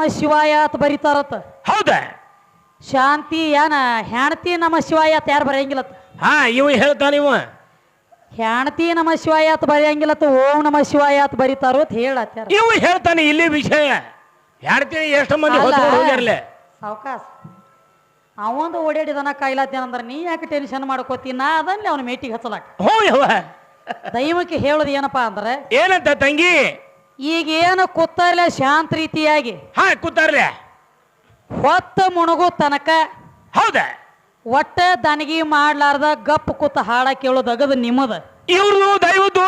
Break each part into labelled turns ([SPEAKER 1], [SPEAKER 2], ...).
[SPEAKER 1] ನಮ ಶಿವಾಯ ಅಂತ ಬರೀತಾರತ್ತ
[SPEAKER 2] ಹೌದಾ?
[SPEAKER 1] ಶಾಂತಿ ಏನ ಹೆಣತಿ ನಮ ಶಿವಾಯ ಅಂತ ಯಾರು ಬರೆಯಂಗಿಲ್ಲತ್ತ
[SPEAKER 2] ಹಾ ಇವ ಹೇಳ್ತಾನ ಇವ.
[SPEAKER 1] ಹೆಣತಿ ನಮ ಶಿವಾಯ ಅಂತ ಬರೆಯಂಗಿಲ್ಲತ್ತ ಓಂ ನಮ ಶಿವಾಯ ಅಂತ ಬರೀತಾರೋ ಅಂತ
[SPEAKER 2] ಇವ ಹೇಳ್ತಾನೆ ಇಲ್ಲಿ ವಿಷಯ. ಹೆಣತಿ ಎಷ್ಟು ಮಂದಿ
[SPEAKER 1] ಅಲ್ಲ.
[SPEAKER 2] ಹೊತ್ಕೊಂಡು ಹೋಗ್ಯಾರಲೆ?
[SPEAKER 1] ಅವಂದು ಓಡಾಡಿದನ ಕಾಯಿಲಾತೇನಂದ್ರ ನೀ ಯಾಕೆ ಟೆನ್ಷನ್ ಮಾಡ್ಕೋತಿ? ನಾ ಅದನ್ನೇ ಅವ್ನ ಮೇಟಿಗೆ ಹಚ್ಚಲಾಕ.
[SPEAKER 2] ಹ್ಞೂ ಯವ್ವ
[SPEAKER 1] ದೈವಕ್ಕೆ ಹೇಳೋದು ಏನಪ್ಪಾ ಅಂದ್ರೆ
[SPEAKER 2] ಏನಂತ ತಂಗಿ?
[SPEAKER 1] ಈಗ ಏನು ಕೂತಾರಲ್ಲ ಶಾಂತ ರೀತಿಯಾಗಿ?
[SPEAKER 2] ಹಾ ಕೂತಾರ್ಲೆ.
[SPEAKER 1] ಹೊತ್ತ ಮುಣಗು ತನಕ
[SPEAKER 2] ಹೌದಾ?
[SPEAKER 1] ಒಟ್ಟ ದನಗಿ ಮಾಡ್ಲಾರ್ದ ಗಪ್ ಕೂತ ಹಾಡ ಕೇಳೋದಗದ್ ಅಗದು ನಿಮ್ಮದ.
[SPEAKER 2] ಇವ್ರದು ದೈವದು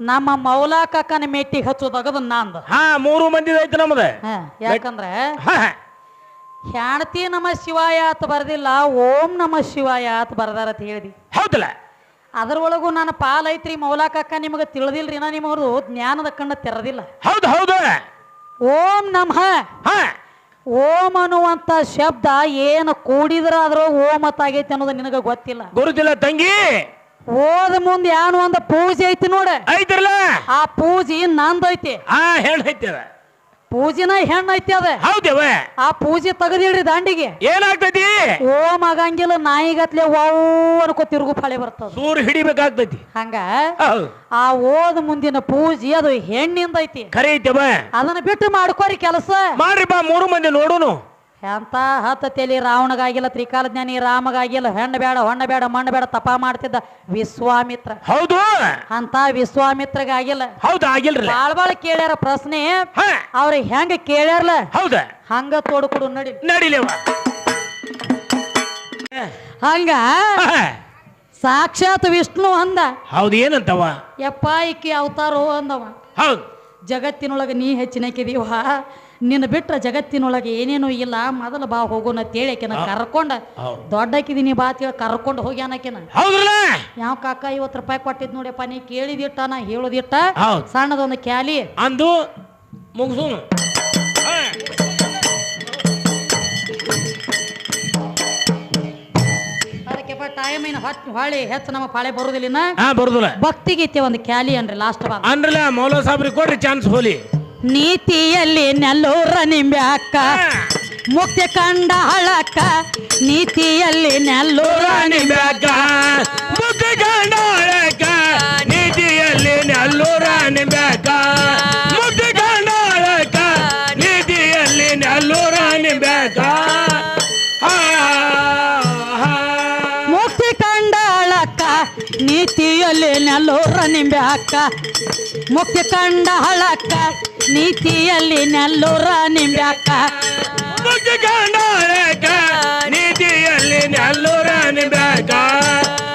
[SPEAKER 1] ನಮ್ಮ ಮೌಲಾ ಕಾಕನ ಮೆಟ್ಟಿಗೆ ಹಚ್ಚೋದು ಅಗದು ನಂದು.
[SPEAKER 2] ಹಾ ಮೂರು ಮಂದಿ ಐತೆ ನಮ್ದ.
[SPEAKER 1] ಹಾ, ಯಾಕಂದ್ರೆ
[SPEAKER 2] ಹಾ ಹಾ.
[SPEAKER 1] ಹೆಣ್ತಿ ನಮ ಶಿವಾಯ ಅಂತ ಬರ್ದಿಲ್ಲ ಓಂ ನಮ ಶಿವಾಯ ಅಂತ ಬರ್ದಾರ ಅಂತ ಹೇಳಿದಿ.
[SPEAKER 2] ಹೌದಲ್ಲ?
[SPEAKER 1] ಅದ್ರೊಳಗೂ ನನ್ನ ಪಾಲೈತ್ರಿ ಮೌಲಾಕಕ್ಕ ಮೌಲಾ ಕಾಕ ನಿಮಗೆ ತಿಳಿದಿಲ್ರಿ ನಾ ನಿಮ್ಮವ್ರು ಜ್ಞಾನದ ಕಣ್ಣ ತೆರದಿಲ್ಲ.
[SPEAKER 2] ಹೌದು ಹೌದು.
[SPEAKER 1] ಓಂ ನಮಃ.
[SPEAKER 2] ಹಾ.
[SPEAKER 1] ಓಂ ಅನ್ನುವಂತ ಶಬ್ದ ಏನು ಕೂಡಿದ್ರ ಅದ್ರ ಓಂ ಅಂತ ಆಗೈತಿ ಅನ್ನೋದು ನಿನಗ ಗೊತ್ತಿಲ್ಲ.
[SPEAKER 2] ಗುರುತಿಲ್ಲ ತಂಗಿ.
[SPEAKER 1] ಓದ ಮುಂದೆ ಏನು ಒಂದು ಪೂಜೆ ಐತಿ ನೋಡ.
[SPEAKER 2] ಐತ್ರಲ್ಲ
[SPEAKER 1] ಆ ಪೂಜೆ ನಂದೈತಿ.
[SPEAKER 2] ಹಾ ಹೇಳ್ ಐತಿ ಅದ.
[SPEAKER 1] ಪೂಜಿನ ಹೆಣ್ಣು ಐತಿ ಅದ.
[SPEAKER 2] ಹೌದವ?
[SPEAKER 1] ಆ ಪೂಜೆ ತೆಗದಿಡ್ರಿ ದಾಂಡಿಗೆ.
[SPEAKER 2] ಏನಾಗ್ತೈತಿ?
[SPEAKER 1] ಓಂ ಆಗಂಗಿಲ್ಲ ನಾಯಿಗತ್ಲೆ ವಾವ್ ಅನ್ಕೋ ತಿರುಗು ಫಳೆ ಬರ್ತದ.
[SPEAKER 2] ಸೂರ್ ಹಿಡಿಬೇಕಾಗ್ತೈತಿ.
[SPEAKER 1] ಹಂಗ? ಆ ಓದ ಮುಂದಿನ ಪೂಜೆ ಅದು ಹೆಣ್ಣಿಂದ ಐತಿ.
[SPEAKER 2] ಖರೆ ಐತವ
[SPEAKER 1] ಅದನ್ನ ಬಿಟ್ಟು ಮಾಡ್ಕೋರಿ ಕೆಲಸ.
[SPEAKER 2] ಮಾಡ್ರಿ ಬಾ ಮೂರು ಮಂದಿ ನೋಡುನು.
[SPEAKER 1] ಎಂತ ಹತ್ತ ತೆಲಿ ರಾವಣಗಾಗಿಲ್ಲ ತ್ರಿಕಾಲಜ್ಞಾನಿ ರಾಮಗಾಗಿಲ್ಲ ಹೆಣ್ಣು ಬೇಡ ಹೊಣ್ಣ ಬೇಡ ಮಣ್ಣು ಬೇಡ ತಪ ಮಾಡ್ತಿದ್ದ ವಿಶ್ವಾಮಿತ್ರ.
[SPEAKER 2] ಹೌದು.
[SPEAKER 1] ಅಂತ ವಿಶ್ವಾಮಿತ್ರಗಾಗಿಲ್ಲ.
[SPEAKER 2] ಹೌದು ಆಗಿಲ್ರಿ.
[SPEAKER 1] ಬಾಳ್ ಬಾಳ್ ಕೇಳ್ಯಾರ ಪ್ರಶ್ನೆ. ಅವ್ರ ಹೆಂಗ ಕೇಳ್ಯಾರಲ್ಲ
[SPEAKER 2] ಹೌದ.
[SPEAKER 1] ಹಂಗ ತೋಡ್ಕೊಡು ನಡಿ.
[SPEAKER 2] ನಡಿಲೇವ.
[SPEAKER 1] ಹಂಗ? ಸಾಕ್ಷಾತ್ ವಿಷ್ಣು ಅಂದ.
[SPEAKER 2] ಹೌದು ಏನಂತವ?
[SPEAKER 1] ಯಪ್ಪ ಇಕ್ಕಿ ಅವತಾರೋ ಅಂದವ.
[SPEAKER 2] ಹೌದು.
[SPEAKER 1] ಜಗತ್ತಿನೊಳಗೆ ನೀ ಹೆಚ್ಚಿನಕಿದೀವ. ನಿನ್ನ ಬಿಟ್ರೆ ಜಗತ್ತಿನೊಳಗೆ ಏನೇನು ಇಲ್ಲ ಮೊದಲು ಬಾ ಹೋಗೋಣ ತೇಳಕಿನ ಕರ್ಕೊಂಡ.
[SPEAKER 2] ಹೌದು.
[SPEAKER 1] ದೊಡ್ಡಕಿದೀನಿ ಬಾ ತಿಳಿ ಕರ್ಕೊಂಡು ಹೋಗಿ
[SPEAKER 2] ಹೌದ್ರಲ್ಲ?
[SPEAKER 1] ಯಾವ ಕಾಕ ಐವತ್ತು ರೂಪಾಯಿ ಕೊಟ್ಟಿದ್ ನೋಡಪ್ಪ ನೀ ಕೇಳಿದಿಟ್ಟ ನಾ ಹೇಳುದಿಟ್ಟ. ಸಣ್ಣದೊಂದು ಕ್ಯಾಲಿ.
[SPEAKER 2] ಅಂದು ಮುಗಿಸು
[SPEAKER 1] ಅದಕ್ಕೆಪ್ಪ ಟೈಮ್ ಏನು ಹತ್ತು ಹೊಳಿ ಹೆಚ್ಚು ನಮ್ಮ ಪಾಳೆ ಬರುದಿಲ್ಲ ಇನ್ನ.
[SPEAKER 2] ಭಕ್ತಿ ಬರುದಿಲ್ಲ.
[SPEAKER 1] ಭಕ್ತಿಗೀತೆ ಒಂದು ಕ್ಯಾಲಿ ಅನ್ರಿ ಲಾಸ್ಟ್ ಬಾ.
[SPEAKER 2] ಅನ್ರಲ್ಲ ಮೌಲ ಸಾಬ್ರಿ ಕೊಡ್ರಿ ಚಾನ್ಸ್ ಹೋಲಿ.
[SPEAKER 1] ನೀತಿಯಲ್ಲಿ ನೆಲ್ಲೂರ ನಿಂಬ್ಯಾಕ. ಅಕ್ಕ ಮುಕ್ತಿ ಕಂಡ ಹಳಕ್ಕ ನೀತಿಯಲ್ಲಿ ನೆಲ್ಲೂರ ನಿಂಬ್ಯಾಕ.
[SPEAKER 2] ಮುಕ್ತಿ ಕಂಡ ಹಳಕ ನೀತಿಯಲ್ಲಿ ನೆಲ್ಲೂರ ನಿಂಬ್ಯಾಕ. ಮುಕ್ತಿ ಕಂಡ ಹಳಕ ನೀತಿಯಲ್ಲಿ ನೆಲ್ಲೂರ ನಿಂಬ್ಯಾಕ.
[SPEAKER 1] ಮುಕ್ತಿ ಕಂಡ ನೀತಿಯಲ್ಲಿ ನೆಲ್ಲೂರ ನಿಂಬೆ ಅಕ್ಕ ಮುಕ್ತಿ ಕಂಡ ಹಳಕ್ಕ ನೀತಿಯಲ್ಲಿ ನಲ್ಲೂರ ನಿಂಬ್ಯಾಕ. ಅಕ್ಕ
[SPEAKER 2] ನೀತಿಯಲ್ಲಿ ನಲ್ಲೂರ ನಿಂಬ್ಯಾಕ.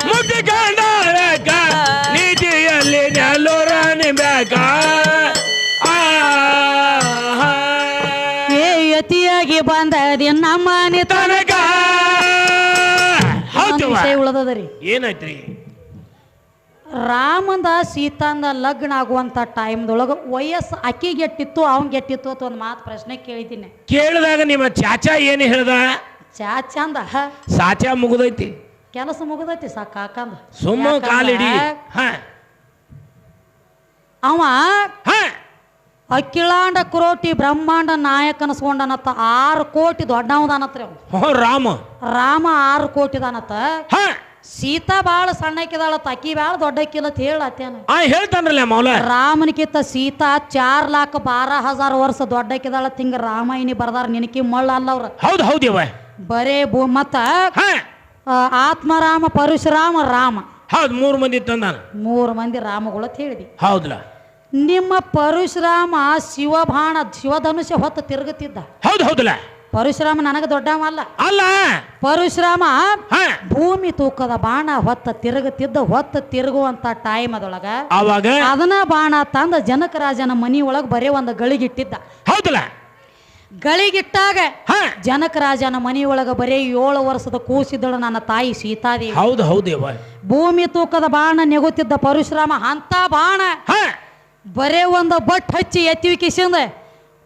[SPEAKER 2] ನೆಲ್ಲೂರಾಣಿ ಬ್ಯಾಗ ನಲ್ಲೂರ ನಿಂಬ್ಯಾಕ.
[SPEAKER 1] ಏ ಯತಿಯಾಗಿ ಬಂದದಿ ನಮ್ಮ ನಿತ
[SPEAKER 2] ತನಕ.
[SPEAKER 1] ಉಳದದರಿ
[SPEAKER 2] ಏನಾಯ್ತ್ರಿ?
[SPEAKER 1] ರಾಮಂದ ಸೀತಾಂದ ಲಗ್ನ ಆಗುವಂತ ಟೈಮ್ದೊಳಗೆ ವಯಸ್ಸು ಅಕ್ಕಿ ಗೆಟ್ಟಿತ್ತು ಅವ್ನ್ ಗೆಟ್ಟಿತ್ತು ಅಂತ ಒಂದು ಮಾತು ಪ್ರಶ್ನೆ ಕೇಳಿದ್ದೀನಿ.
[SPEAKER 2] ಕೇಳಿದಾಗ ನಿಮ್ಮ ಚಾಚಾ ಏನು ಹೇಳ್ದ?
[SPEAKER 1] ಚಾಚಾ ಅಂದ
[SPEAKER 2] ಸಾಚಾ ಮುಗಿದೈತಿ.
[SPEAKER 1] ಕೆಲಸ ಮುಗಿದೈತಿ ಸಾ ಕಾಕಂದ
[SPEAKER 2] ಸುಮ್ಮ ಕಾಲಿಡಿ ಹ.
[SPEAKER 1] ಅವ ಅಖಿಲಾಂಡ ಕ್ರೋಟಿ ಬ್ರಹ್ಮಾಂಡ ನಾಯಕ ಅನಸ್ಕೊಂಡನತ್ತ ಆರು ಕೋಟಿ
[SPEAKER 2] ಹೋ ರಾಮ.
[SPEAKER 1] ರಾಮ ಆರು ಕೋಟಿ ದಾನತ್ತ
[SPEAKER 2] ಹ.
[SPEAKER 1] ಸೀತಾ ಭಾಳ ಸಣ್ಣಕ್ಕಿದಾಳತ್ತ ತಕಿ ಭಾಳ ದೊಡ್ಡಕ್ಕಿಲ್ಲ ಅಂತ ಹೇಳತ್ತೇನ
[SPEAKER 2] ಆ ಹೇಳ್ತಾನ್ರಲ್ಲ ಮೌಲ
[SPEAKER 1] ರಾಮನಿಕಿತ್ತ ಸೀತಾ ಚಾರ್ ಲಾಖ ಬಾರ ಹಜಾರ್ ವರ್ಷ ದೊಡ್ಡಕ್ಕಿದಾಳ ತಿಂಗ ರಾಮಾಯಣಿ ಬರ್ದಾರ ನಿನಕಿ ಮಳ್ಳ ಅಲ್ಲ ಅವ್ರ.
[SPEAKER 2] ಹೌದು ಹೌದಿವ
[SPEAKER 1] ಬರೇ ಭೂ ಮತ್ತ ಆತ್ಮರಾಮ ಪರಶುರಾಮ ರಾಮ.
[SPEAKER 2] ಹೌದು ಮೂರು ಮಂದಿ ತಂದಾನ.
[SPEAKER 1] ಮೂರು ಮಂದಿ ರಾಮಗಳು ಅಂತ ಹೇಳಿದಿ.
[SPEAKER 2] ಹೌದಲ್ಲ
[SPEAKER 1] ನಿಮ್ಮ ಪರಶುರಾಮ ಶಿವಬಾಣ ಶಿವಧನುಷ್ಯ ಹೊತ್ತು ತಿರುಗುತ್ತಿದ್ದ.
[SPEAKER 2] ಹೌದು ಹೌದಲ್ಲ
[SPEAKER 1] ಪರಶುರಾಮ ನನಗೆ ದೊಡ್ಡವ ಅಲ್ಲ.
[SPEAKER 2] ಅಲ್ಲ
[SPEAKER 1] ಪರಶುರಾಮ ಭೂಮಿ ತೂಕದ ಬಾಣ ಹೊತ್ತ ತಿರುಗುತ್ತಿದ್ದ ಹೊತ್ತ ತಿರುಗುವಂತ ಟೈಮ್ ಅದೊಳಗ
[SPEAKER 2] ಅವಾಗ
[SPEAKER 1] ಅದನ್ನ ಬಾಣ ತಂದ ಜನಕರಾಜನ ಮನಿ ಒಳಗ ಬರೀ ಒಂದು ಗಳಿಗಿಟ್ಟಿದ್ದ.
[SPEAKER 2] ಹೌದಲ್ಲ.
[SPEAKER 1] ಗಳಿಗಿಟ್ಟಾಗ
[SPEAKER 2] ಜನಕ
[SPEAKER 1] ಜನಕರಾಜನ ಮನಿ ಒಳಗ ಬರೇ ಏಳು ವರ್ಷದ ಕೂಸಿದ್ದಳು ನನ್ನ ತಾಯಿ ಸೀತಾದೇವಿ.
[SPEAKER 2] ಹೌದು ಹೌದು
[SPEAKER 1] ಭೂಮಿ ತೂಕದ ಬಾಣ ನೆಗುತ್ತಿದ್ದ ಪರಶುರಾಮ ಅಂತ ಬಾಣ ಬರೇ ಒಂದು ಬಟ್ ಹಚ್ಚಿ ಎತ್ತಿವಿ ಕಿಸಿಂದ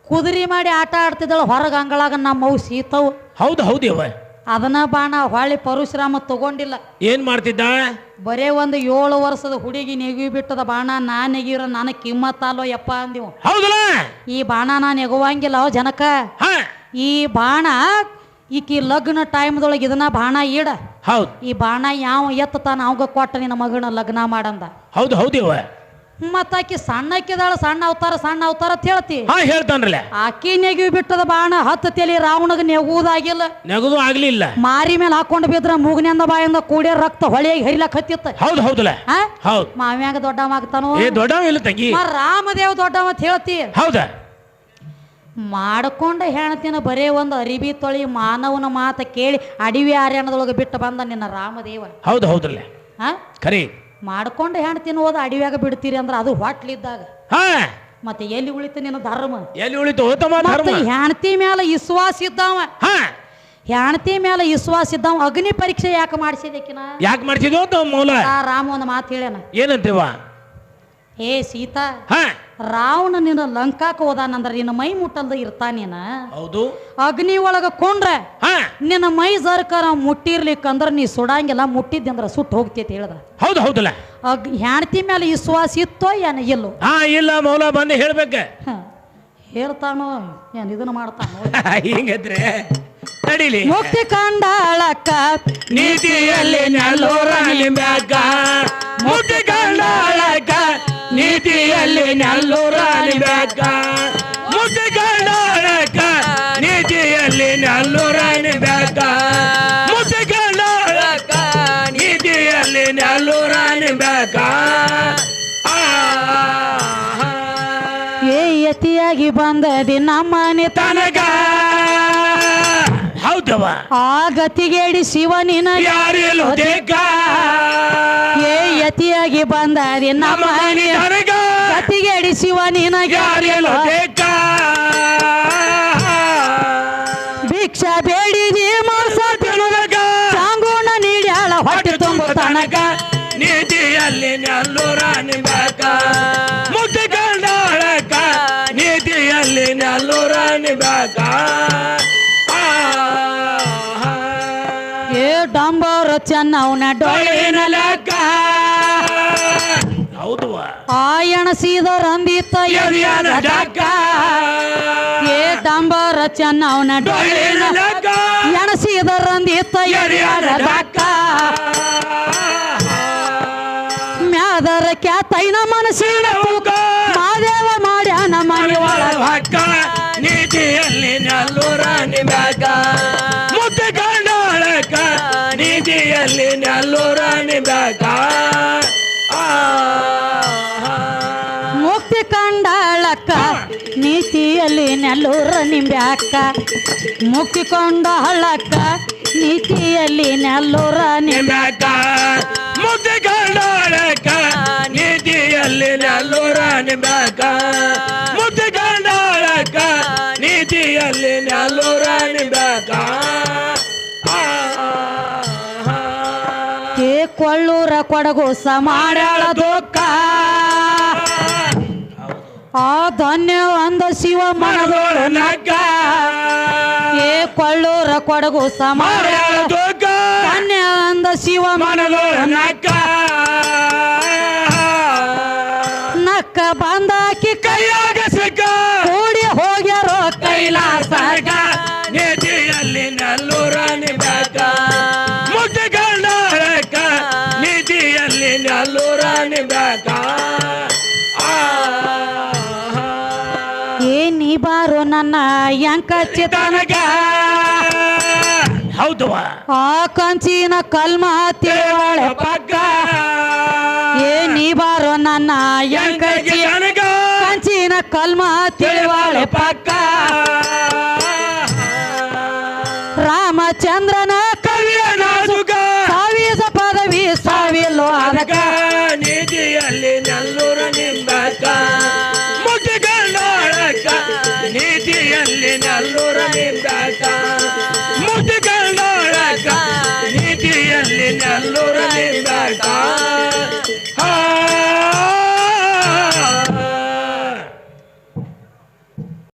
[SPEAKER 1] ಕುದುರೆ ಮಾಡಿ ಆಟ ಆಡ್ತಿದ್ದಳು ಹೊರಗೆ ಅಂಗಳಾಗ ನಮ್ಮ ಅವು ಸೀತವು.
[SPEAKER 2] ಹೌದು ಹೌದೇವ
[SPEAKER 1] ಅದನ್ನ ಬಾಣ ಹೊಳ್ಳಿ ಪರಶುರಾಮ ತಗೊಂಡಿಲ್ಲ.
[SPEAKER 2] ಏನ್ ಮಾಡ್ತಿದ್ದ?
[SPEAKER 1] ಬರೇ ಒಂದು ಏಳು ವರ್ಷದ ಹುಡುಗಿ ನೆಗಿ ಬಿಟ್ಟದ ಬಾಣ ನಾ ನೆಗಿರ ನನ ಕಿಮ್ಮತ್ತಲ್ಲೋ ಯಪ್ಪ ಅಂದಿವು.
[SPEAKER 2] ಹೌದಲ್ಲ?
[SPEAKER 1] ಈ ಬಾಣ ನಾ ನೆಗುವಂಗಿಲ್ಲ ಜನಕ. ಈ ಬಾಣ ಈಕಿ ಲಗ್ನ ಟೈಮ್ದೊಳಗೆ ಇದನ್ನ ಬಾಣ ಈಡ.
[SPEAKER 2] ಹೌದು.
[SPEAKER 1] ಈ ಬಾಣ ಯಾವ ಎತ್ತತಾನ ಅವಾಗ ಕೊಟ್ಟ ನಿನ್ನ ಮಗನ ಲಗ್ನ ಮಾಡಂದ.
[SPEAKER 2] ಹೌದು ಹೌದಿವ
[SPEAKER 1] ಮತ್ತ ಆಕಿ ಸಣ್ಣಕ್ಕಿದಾಳ ಸಣ್ಣ ಅವತಾರ ಸಣ್ಣ ಅವತಾರ ಅಂತ ಹೇಳ್ತಿ.
[SPEAKER 2] ಹಾ ಹೇಳ್ತಾನ್ರಲ್ಲ.
[SPEAKER 1] ಆಕಿ ನೆಗಿ ಬಿಟ್ಟದ ಬಾಣ ಹತ್ತು ತೆಲಿ ರಾವಣಗ ನೆಗುವುದಾಗಿಲ್ಲ
[SPEAKER 2] ನೆಗದು ಆಗ್ಲಿಲ್ಲ.
[SPEAKER 1] ಮಾರಿ ಮೇಲೆ ಹಾಕೊಂಡು ಬಿದ್ರ ಮೂಗನಿಂದ ಬಾಯಿಂದ ಕೂಡಿಯ ರಕ್ತ ಹೊಳೆಯಾಗಿ ಹರಿಲಕ್ ಹತ್ತಿತ್ತ.
[SPEAKER 2] ಹೌದು ಹೌದಲ್ಲ? ಹೌದು.
[SPEAKER 1] ಮಾವ್ಯಾಗ ದೊಡ್ಡವಾಗ್ತಾನೋ
[SPEAKER 2] ಏ ದೊಡ್ಡವ ಇಲ್ಲ ತಂಗಿ.
[SPEAKER 1] ರಾಮದೇವ್ ದೊಡ್ಡವ ಅಂತ ಹೇಳ್ತಿ.
[SPEAKER 2] ಹೌದ?
[SPEAKER 1] ಮಾಡ್ಕೊಂಡ ಹೆಣ್ತಿನ ಬರೇ ಒಂದು ಅರಿಬಿ ತೊಳಿ ಮಾನವನ ಮಾತ ಕೇಳಿ ಅಡಿವಿ ಆರ್ಯಾಣದೊಳಗೆ ಬಿಟ್ಟು ಬಂದ ನಿನ್ನ ರಾಮದೇವ.
[SPEAKER 2] ಹೌದು ಹೌದ್ರಲ್ಲ.
[SPEAKER 1] ಹಾ
[SPEAKER 2] ಖರೀ
[SPEAKER 1] ಮಾಡ್ಕೊಂಡು ಹೆಣ್ತಿನ ಹೋದ ಅಡಿವ್ಯಾಗ ಬಿಡ್ತೀರಿ ಅಂದ್ರೆ ಅದು ಹೊಟ್ಲಿದ್ದಾಗ.
[SPEAKER 2] ಹಾ.
[SPEAKER 1] ಮತ್ತೆ ಎಲ್ಲಿ ಉಳಿತು ನಿನ್ನ ಧರ್ಮ?
[SPEAKER 2] ಎಲ್ಲಿ ಉಳಿತು? ಉತ್ತಮ ಧರ್ಮ.
[SPEAKER 1] ಮತ್ತೆ ಹೆಣ್ತಿ ಮೇಲೆ ವಿಶ್ವಾಸ ಇದ್ದಾವ.
[SPEAKER 2] ಹಾ.
[SPEAKER 1] ಹೆಣ್ತಿ ಮೇಲೆ ವಿಶ್ವಾಸ ಇದ್ದಾವ ಅಗ್ನಿ ಪರೀಕ್ಷೆ ಯಾಕೆ ಮಾಡಿಸಿದಕ್ಕಿನ?
[SPEAKER 2] ಯಾಕೆ ಮಾಡ್ತಿದ್ವು ಅಂತ ಮೌಲ.
[SPEAKER 1] ಆ ರಾಮ ಒಂದು ಮಾತು ಹೇಳ್ಯಾನ.
[SPEAKER 2] ಏನಂತೀವ?
[SPEAKER 1] ಏ ಸೀತಾ
[SPEAKER 2] ಹಾ.
[SPEAKER 1] ರಾವಣ ನಿನ್ನ ಲಂಕಾಕ ಹೋದಾನಂದ್ರ ನಿನ್ನ ಮೈ ಮುಟ್ಟಲ್ದ ಇರ್ತಾನೇನ
[SPEAKER 2] ಹೌದು.
[SPEAKER 1] ಅಗ್ನಿ ಒಳಗ ಕೊಂಡ್ರೆ
[SPEAKER 2] ಹಾ.
[SPEAKER 1] ನಿನ್ನ ಮೈ ಸರ್ಕಾರ ಮುಟ್ಟಿರ್ಲಿಕ್ಕಂದ್ರ ನೀ ಸುಡಂಗಿಲ್ಲ ಮುಟ್ಟಿದ್ದಂದ್ರ ಸುಟ್ಟು ಹೋಗ್ತೈತಿ ಹೇಳ್ದ.
[SPEAKER 2] ಹೌದು ಹೌದಲ್ಲ
[SPEAKER 1] ಹೆಣ್ತಿ ಮೇಲೆ ವಿಶ್ವಾಸ ಇತ್ತೋ ಏನ ಇಲ್ಲೋ?
[SPEAKER 2] ಹಾ ಇಲ್ಲ ಮೌಲ ಬಂದು ಹೇಳ್ಬೇಕ.
[SPEAKER 1] ಹೇಳ್ತಾನೋ ಏನ್ ಇದನ್ನ ಮಾಡ್ತಾನ?
[SPEAKER 2] ಹಿಂಗಿದ್ರೆ ನಡೀಲಿ.
[SPEAKER 1] ಮುಕ್ತಿ ಕಂಡಾಳಕ್ಕ
[SPEAKER 2] ನೀತಿಯಲ್ಲಿ ನೆಲ್ಲೂರ ನಿಮ್ಯಾಗ ಮುಕ್ತಿ ನೀತಿಯಲ್ಲಿ ನೆಲ್ಲೂರ ಬೇಕ ಕಂಡಾಳಕ ನೀತಿಯಲ್ಲಿ ನೆಲ್ಲೂರ ಬೇಕ ಕಂಡಾಳಕ ನೀತಿಯಲ್ಲಿ ನೆಲ್ಲೂರ ಬೇಕ
[SPEAKER 1] ಏ ಯತಿಯಾಗಿ ಬಂದದಿ ನಮ್ಮನೆ
[SPEAKER 2] ತನಗ. ಹೌದವ?
[SPEAKER 1] ಆ ಗತಿಗೇಡಿ ಶಿವ ನಿನಗೆ
[SPEAKER 2] ಯಾರಿಲ್ಲೋ ದೇಕ
[SPEAKER 1] ಏ ಯತಿಯಾಗಿ ಬಂದಾರಿ
[SPEAKER 2] ನಮ್ಮ ತನಗ?
[SPEAKER 1] ಗತಿಗೇಡಿ ಶಿವ ನಿನಗೆ
[SPEAKER 2] ಯಾರಿಲ್ಲೋ ದೇಕ
[SPEAKER 1] ಭಿಕ್ಷಾ ನೀ ಮೋಸ
[SPEAKER 2] ತಿಳುವಗ
[SPEAKER 1] ಚಾಂಗುಣ ನೀಡ್ಯಾಳ ಹೊಟ್ಟೆ ತುಂಬ ತನಕ
[SPEAKER 2] ನೀತಿಯಲ್ಲಿ ನೆಲ್ಲೂರ ನಿಮ್ಯಾಗ. ಮುಕ್ತಿ ಕಂಡಾಳಕ ನೀತಿಯಲ್ಲಿ ನೆಲ್ಲೂರ ನಿಮ್ಯಾಗ.
[SPEAKER 1] ಡಂಬರ ಚೆನ್ನವನ ಡೊಳ್ಳಿನ
[SPEAKER 2] ಲೆಕ್ಕ. ಹೌದು.
[SPEAKER 1] ಆ ಎಣಸಿದ ರಂದಿತ್ತ
[SPEAKER 2] ಎದಿಯನ ಡಕ್ಕ
[SPEAKER 1] ಏ ಡಂಬರ ಚೆನ್ನವನ
[SPEAKER 2] ಡೊಳ್ಳಿನ ಲೆಕ್ಕ.
[SPEAKER 1] ಎಣಸಿದ ರಂದಿತ್ತ
[SPEAKER 2] ಎದಿಯನ ಡಕ್ಕ
[SPEAKER 1] ಮ್ಯಾದರ ಕ್ಯಾತೈನ ಮನಸ್ಸಿನ ಮಾದೇವ ಮಾಡ್ಯಾನ ಮನೆ ಒಳಗ.
[SPEAKER 2] ನೀತಿಯಲ್ಲಿ ನಲ್ಲೂರ ನಿಮ್ಯಾಗ. ಮುದ್ದೆ ಕಂಡಾಳಕ ನೀತಿಯಲ್ಲಿ ನಲ್ಲೂರಾಣಿ ಬೇಕ
[SPEAKER 1] ಮುಕ್ತಿ ಕಂಡಳಕ್ಕ ನೀತಿಯಲ್ಲಿ ನೆಲ್ಲೂರ ನಿಂಬ್ಯಾಕ. ಮುಕ್ತಿ ಹಳ್ಳಕ್ಕ ನೀತಿಯಲ್ಲಿ ನೆಲ್ಲೂರ ನಿಂಬ್ಯಾಕ.
[SPEAKER 2] ಮುಕ್ತಿ ಕಂಡಳಕ್ಕ ಕಂಡಾಳಕ ನೀತಿಯಲ್ಲಿ ನೆಲ್ಲೂರ ನಿಮ್ಯಾಗ
[SPEAKER 1] ಕೊಳ್ಳೂರ ಕೊಡಗು ದೊಕ್ಕ ಆ ಧನ್ಯ ಅಂದ ಶಿವ ಮನದೋಳು
[SPEAKER 2] ನಗ್ಗ.
[SPEAKER 1] ಏ ಕೊಳ್ಳೂರ ಕೊಡಗು ಮಾಡ್ಯಾಳ
[SPEAKER 2] ದುಃಖ.
[SPEAKER 1] ಧನ್ಯ ಅಂದ ಶಿವ
[SPEAKER 2] ಮನದೋಳು ನಗ್ಗ.
[SPEAKER 1] ನಕ್ಕ ಬಂದಾಕಿ
[SPEAKER 2] ಕೈಯಾಗ ಸಿಕ್ಕ.
[SPEAKER 1] ಕೂಡಿ ಹೋಗ್ಯಾರೋ ಕೈಲಾಸ
[SPEAKER 2] ಕೈಲಾಸಗ.
[SPEAKER 1] ಯಂಕ ಚಿತ
[SPEAKER 2] ತನಗ ಹೌದು
[SPEAKER 1] ಆ ಕಂಚಿನ ಕಲ್ಮ ತಿಳುವಳೆ
[SPEAKER 2] ಪಕ್ಕ
[SPEAKER 1] ಏ ನೀ ಬಾರೋ ನನ್ನ ಯಂಕ
[SPEAKER 2] ಎಂಕಗೆ
[SPEAKER 1] ಚಿ-
[SPEAKER 2] ತನಗ
[SPEAKER 1] ಕಂಚಿನ ಕಲ್ಮ ತಿಳುವಳೆ
[SPEAKER 2] ಪಕ್ಕ
[SPEAKER 1] ರಾಮಚಂದ್ರ